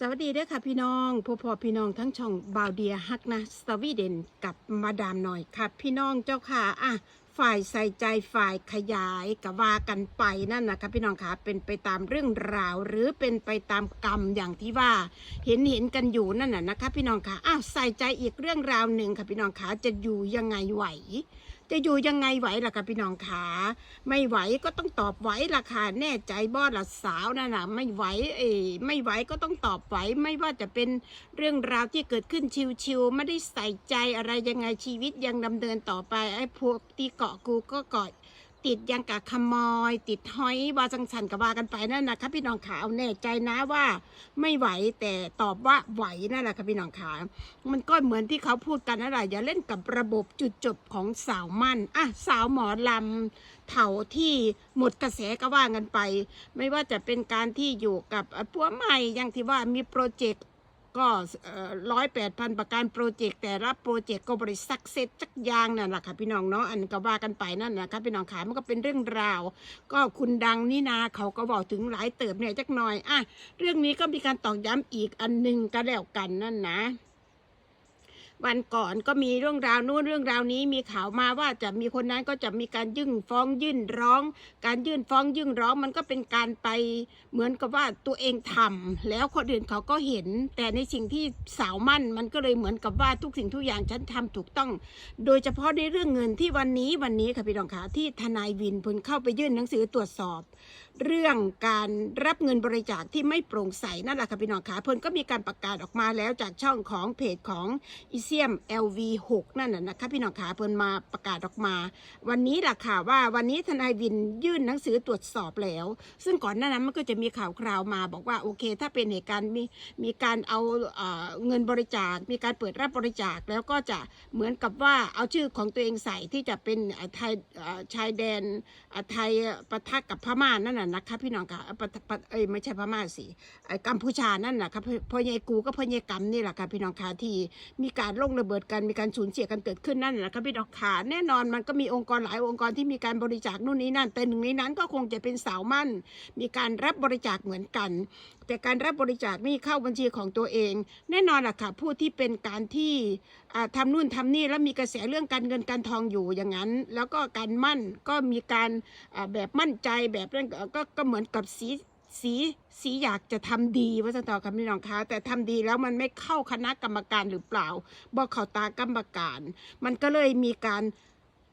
สวัสดีเด้อค่ะพี่น้องพ่อพ่อพี่น้องทั้งช่องบาวเดียฮักนะสตวีเดนกับมาดามหน่อยค่ะ พี่น้องเจ้าค่ะอะฝ่ายใส่ใจฝ่ายขยายกว่ากันไปนั่นนะคะพี่น้องค่ะเป็นไปตามเรื่องราว หรือเป็นไปตามกรรมอย่างที่ว่า เห็นเห็นกันอยู่นั่นน่ะนะคะ พี่น้องค่ะอ้าวใส่ใจอีกเรื่องราวหนึ่งค่ะพี่น้องค่ะจะอยู่ยังไงไหว จะอยู่ยังไงไหวล่ะคะพี่น้องขาไม่ไหวก็ต้องตอบไหวล่ะค่ะแน่ใจบอดละสาวนั่นน่ะไม่ไหวเอ้ไม่ไหวก็ต้องตอบไหวไม่ว่าจะเป็นเรื่องราวที่เกิดขึ้นชิวๆไม่ได้ใส่ใจอะไรยังไงชีวิตยังดำเนินต่อไปไอ้พวกที่เกาะกูก็เกาะ ติดยังกับขโมยติดห้อยว่าจังสันกับว่ากันไปนั่นนะคะพี่น้องขาเอาแน่ใจนะว่าไม่ไหวแต่ตอบว่าไหวนั่นแหละค่ะพี่น้องขามันก็เหมือนที่เขาพูดกันนั่นแหละอย่าเล่นกับระบบจุดจบของสาวมั่นอะสาวหมอลำเถาที่หมดกระแสก็ว่ากันไป ไม่ว่าจะเป็นการที่อยู่กับเอ่อผัวใหม่อย่างที่ว่ามีโปรเจกต์ ก็ร้อยแปดพันประกันโปรเจกต์แต่ละโปรเจกต์ก็บริสักเซ็จักยางนั่นแหละค่ะพี่น้องเนาะอันก็ว่ากันไปนั่นนะคะพี่น้องขามันก็เป็นเรื่องราว ก็คุณดังนี่นาเขาก็บอกถึงหลายเติบเนี่ยจักหน่อยอะเรื่องนี้ก็มีการตอกย้ำอีกอันหนึ่งก็แล้วกันนั่นนะ วันก่อนก็มีเรื่องราวนู้นเรื่องราวนี้มีข่าวมาว่าจะมีคนนั้นก็จะมีการยื่นฟ้องยื่นร้อง การยื่นฟ้องยื่นร้องมันก็เป็นการไปเหมือนกับว่าตัวเองทำแล้วคนอื่นเขาก็เห็น แต่ในสิ่งที่สาวมั่นมันก็เลยเหมือนกับว่าทุกสิ่งทุกอย่างฉันทำถูกต้อง โดยเฉพาะในเรื่องเงินที่วันนี้วันนี้ค่ะพี่น้องคะที่ทนายวินพิ่นเข้าไปยื่นหนังสือตรวจสอบ เรื่องการรับเงินบริจาคที่ไม่โปร่งใสนั่นแหละค่ะพี่น้องคะเพิ่นก็มีการประกาศออกมาแล้วจากช่องของเพจของอีเซียม LV6 นั่นน่ะนะคะพี่น้องคะเพิ่นมาประกาศออกมา วันนี้ล่ะค่ะว่าวันนี้ทนายวินยื่นหนังสือตรวจสอบแล้ว ซึ่งก่อนหน้านั้นมันก็จะมีข่าวคราวมาบอกว่าโอเค ถ้าเป็นเหตุการณ์มีมีการเอาเอ่อเงินบริจาค มีการเปิดรับบริจาคแล้วก็จะเหมือนกับว่าเอาชื่อของตัวเองใส่ที่จะเป็นไทยชายแดนไทยปะทะกับพม่านั่นน่ะนะคะพี่น้องค่ะปะปะเอ้ยไม่ใช่พม่าสิไอ้กัมพูชานั่นแหละค่ะพ่อใหญ่กูก็พ่อใหญ่กำนี่แหละค่ะพี่น้องค่ะที่มีการลงระเบิดกันมีการสูญเสียกันเกิดขึ้นนั่นแหละค่ะพี่น้องค่ะแน่นอนมันก็มีองค์กรหลายองค์กรที่มีการบริจาคนู่นนี่นั่นแต่หนึ่งในนั้นก็คงจะเป็นสาวมั่น มีการรับบริจาคเหมือนกัน แต่การรับบริจาคนี่เข้าบัญชีของตัวเอง แน่นอนล่ะค่ะผู้ที่เป็นการที่อ่าทำนู่นทำนี่แล้วมีกระแสเรื่องการเงินการทองอยู่อย่างนั้น แล้วก็การมั่นก็มีการแบบมั่นใจแบบนั้นก็ก็ก็เหมือนกับสีสีสีอยากจะทำดีว่าจะต่อคำพี่น้องคะแต่ทำดีแล้วมันไม่เข้าคณะกรรมการหรือเปล่าบอกเขาตากรรมการ มันก็เลยมีการ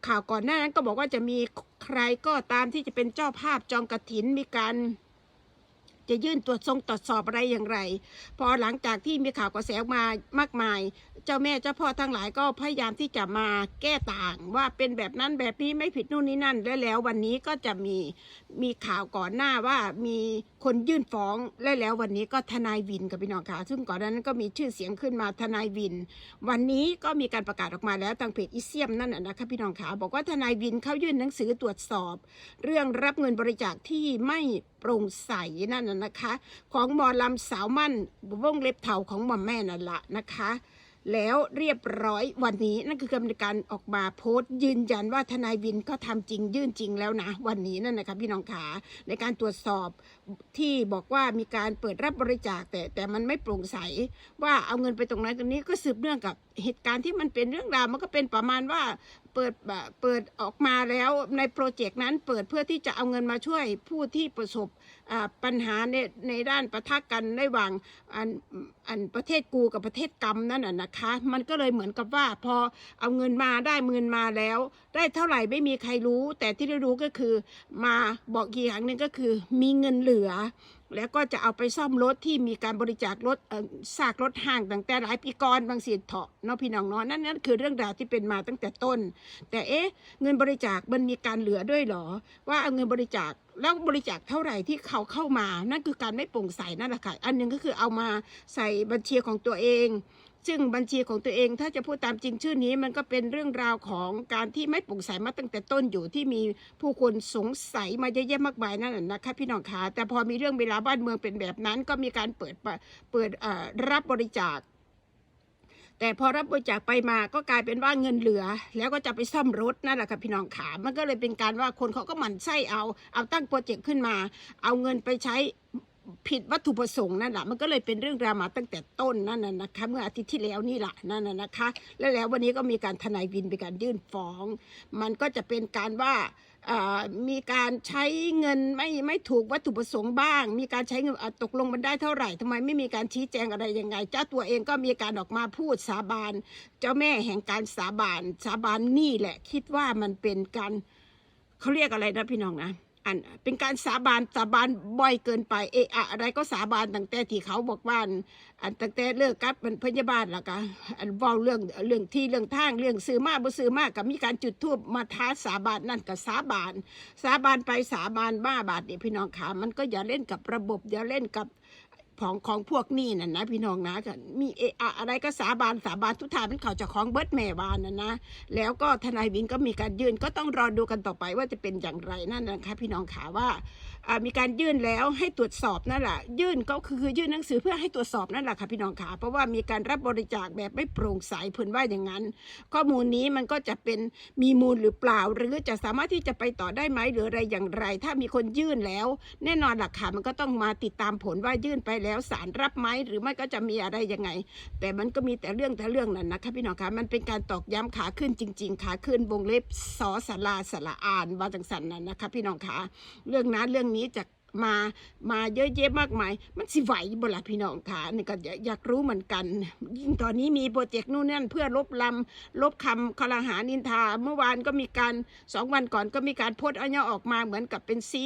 ข่าวก่อนหน้านั้นก็บอกว่าจะมีใครก็ตามที่จะเป็นเจ้าภาพจองกระถินมีการ จะยื่นตรวจทรงตรวจสอบอะไรอย่างไร พอหลังจากที่มีข่าวกระแสออกมามากมาย เจ้าแม่เจ้าพ่อทั้งหลายก็พยายามที่จะมาแก้ต่างว่าเป็นแบบนั้นแบบนี้ไม่ผิดนู่นนี่นั่นและแล้ววันนี้ก็จะมีมีข่าวก่อนหน้าว่ามีคนยื่นฟ้องและแล้ววันนี้ก็ทนายวินกับพี่น้องค่ะซึ่งก่อนนั้นก็มีชื่อเสียงขึ้นมาทนายวิน วันนี้ก็มีการประกาศออกมาแล้วทางเพจอิเซียมนั่นน่ะนะคะพี่น้องขาบอกว่าทนายวินเขายื่นหนังสือตรวจสอบ เรื่องรับเงินบริจาคที่ไม่โปร่งใสนั่นน่ะนะคะ ของหมอลำสาวมั่นวงเล็บเถาของหมอมแม่นั่นละนะคะ แล้วเรียบร้อยวันนี้นั่นคือกรรมการออกมาโพสต์ ยืนยันว่าทนายวินก็ทำจริงยื่นจริงแล้วนะ วันนี้นั่นนะคะพี่น้องขาในการตรวจสอบที่บอกว่ามีการเปิดรับบริจาคแต่แต่มันไม่โปร่งใส ว่าเอาเงินไปตรงนั้นตรงนี้ก็สืบเนื่องกับเหตุการณ์ที่มันเป็นเรื่องราวมันก็เป็นประมาณว่า เปิดเปิดออกมาแล้วในโปรเจกต์นั้นเปิดเพื่อที่จะเอาเงินมาช่วยผู้ที่ประสบอ่าปัญหาในในด้านประทะกันระหว่างอันอันประเทศกูกับประเทศกรรมนั่นน่ะนะคะ มันก็เลยเหมือนกับว่าพอเอาเงินมาได้เงินมาแล้ว ได้เท่าไหร่ไม่มีใครรู้ แต่ที่ได้รู้ก็คือมาบอกอีกอย่างนึงก็คือมีเงินเหลือ แล้วก็จะเอาไปซ่อมรถที่มีการบริจาครถซากรถห่างตั้งแต่หลายปีก่อนบางสิเถาะเนาะพี่น้องเนาะนั่นนั่นคือเรื่องราวที่เป็นมาตั้งแต่ต้น แต่เอ๊ะเงินบริจาคมันมีการเหลือด้วยหรอ ว่าเอาเงินบริจาคแล้วบริจาคเท่าไหร่ที่เขาเข้ามา นั่นคือการไม่โปร่งใสนั่นแหละค่ะอันหนึ่งก็คือเอามาใส่บัญชีของตัวเอง ซึ่งบัญชีของตัวเองถ้าจะพูดตามจริงชื่อนี้ มันก็เป็นเรื่องราวของการที่ไม่โปร่งใสมาตั้งแต่ต้นอยู่ที่มีผู้คนสงสัยมาเยอะแยะมากมายนั่นแหละนะคะพี่น้องคะแต่พอมีเรื่องเวลาบ้านเมืองเป็นแบบนั้น ก็มีการเปิดเปิดรับบริจาคแต่พอรับบริจาคไปมาก็กลายเป็นว่าเงินเหลือ แล้วก็จะไปซ่อมรถนั่นแหละค่ะพี่น้องขา มันก็เลยเป็นการว่าคนเขาก็หมั่นไส้เอา เอาตั้งโปรเจกต์ขึ้นมา เอาเงินไปใช้ ผิดวัตถุประสงค์นั่นแหละมันก็เลยเป็นเรื่องดราม่าตั้งแต่ต้นนั่นน่ะนะคะ เมื่ออาทิตย์ที่แล้วนี่แหละนั่นน่ะนะคะ แล้วแล้ววันนี้ก็มีการทนายวินไปการยื่นฟ้อง มันก็จะเป็นการว่ามีการใช้เงินไม่ไม่ถูกวัตถุประสงค์บ้าง มีการใช้เงินตกลงมันได้เท่าไหร่ทำไมไม่มีการชี้แจงอะไรยังไง เจ้าตัวเองก็มีการออกมาพูดสาบาน เจ้าแม่แห่งการสาบานสาบานนี่แหละ คิดว่ามันเป็นการเขาเรียกอะไรนะพี่น้องนะ อันเป็นการสาบานสาบานบ่อยเกินไปเอะอะอะไรก็สาบานตั้งแต่ที่เขาบอกว่าอันตั้งแต่เลิกกับเป็นพยาบาลแล้วก็อันเว้าเรื่องเรื่องที่เรื่องทางเรื่องซื้อมาบ่ซื้อมาก็มีการจุดทูบมาท้าสาบานนั่นก็สาบาน สาบานไปสาบานบ้าบาดเนี่ยพี่น้องขามันก็อย่าเล่นกับระบบอย่าเล่นกับ ของของพวกนี่น่ะนะพี่น้องนะก็มีเอะอะอะไรก็สาบานสาบานทุกทางเป็นเขาจะของเบิร์ดแม่บานน่ะนะแล้วก็ทนายวินก็มีการยื่นก็ต้องรอดูกันต่อไปว่าจะเป็นอย่างไรนั่นนะคะพี่น้องขาว่า มีการยื่นแล้วให้ตรวจสอบนั่นแหละยื่นก็คือยื่นหนังสือเพื่อให้ตรวจสอบนั่นแหละค่ะพี่น้องขาเพราะว่ามีการรับบริจาคแบบไม่โปร่งใสเพิ่นว่าอย่างนั้น ข้อมูลนี้มันก็จะเป็นมีมูลหรือเปล่า หรือจะสามารถที่จะไปต่อได้ไหมหรืออะไรอย่างไร ถ้ามีคนยื่นแล้ว แน่นอนหลักฐานมันก็ต้องมาติดตามผลว่ายื่นไปแล้วศาลรับไหมหรือไม่ก็จะมีอะไรยังไง แต่มันก็มีแต่เรื่องแต่เรื่องนั้นนะคะพี่น้องคะมันเป็นการตอกย้ำขาขึ้นจริง ๆ ขาขึ้นวงเล็บสอสลาสละอ่านว่าจังสันนั้นนะคะพี่น้องคะเรื่องนั้นเรื่องนี้จาก มามาเยอะแยะมากมาย มันสิไหวบ่ล่ะพี่น้องคะนี่ก็อยากรู้เหมือนกัน ยิ่งตอนนี้มีโปรเจกต์นู่นนั่นเพื่อลบลำลบคำคลหานินทา เมื่อวานก็มีการสองวันก่อนก็มีการโพสต์อันยออกมาเหมือนกับเป็นซี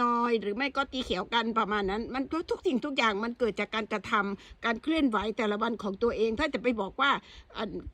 น้อยๆหรือไม่ก็ตีเขียวกันประมาณนั้น มันก็ทุกสิ่งทุกอย่างมันเกิดจากการกระทำการเคลื่อนไหวแต่ละวันของตัวเอง ถ้าจะไปบอกว่า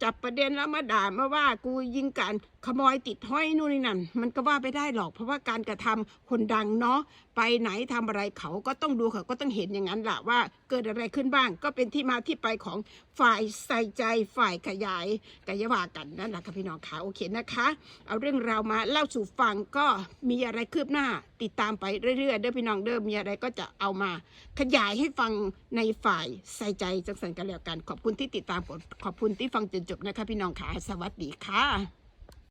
จับประเด็นแล้วมาด่ามาว่ากูยิงการขโมยติดห้อยนู่นนี่นั่นมันก็ว่าไปได้หรอก เพราะว่าการกระทำคนดังเนาะไปไหนทำอะไรเขาก็ต้องดูเขาก็ต้องเห็นอย่างนั้นแหละว่าเกิดอะไรขึ้นบ้าง ก็เป็นที่มาที่ไปของฝ่ายใส่ใจฝ่ายขยายกายว่ากันนั่นแหละค่ะพี่น้องค่ะโอเคนะคะ เอาเรื่องราวมาเล่าสู่ฟังก็มีอะไรคืบหน้า ติดตามไปเรื่อยๆเด้อพี่น้องเด้อมีอะไรก็จะเอามาขยายให้ฟังในฝ่ายใส่ใจจังสันกันแล้วกัน ขอบคุณที่ติดตามผมขอบคุณที่ฟังจนจบนะคะพี่น้องค่ะสวัสดีค่ะ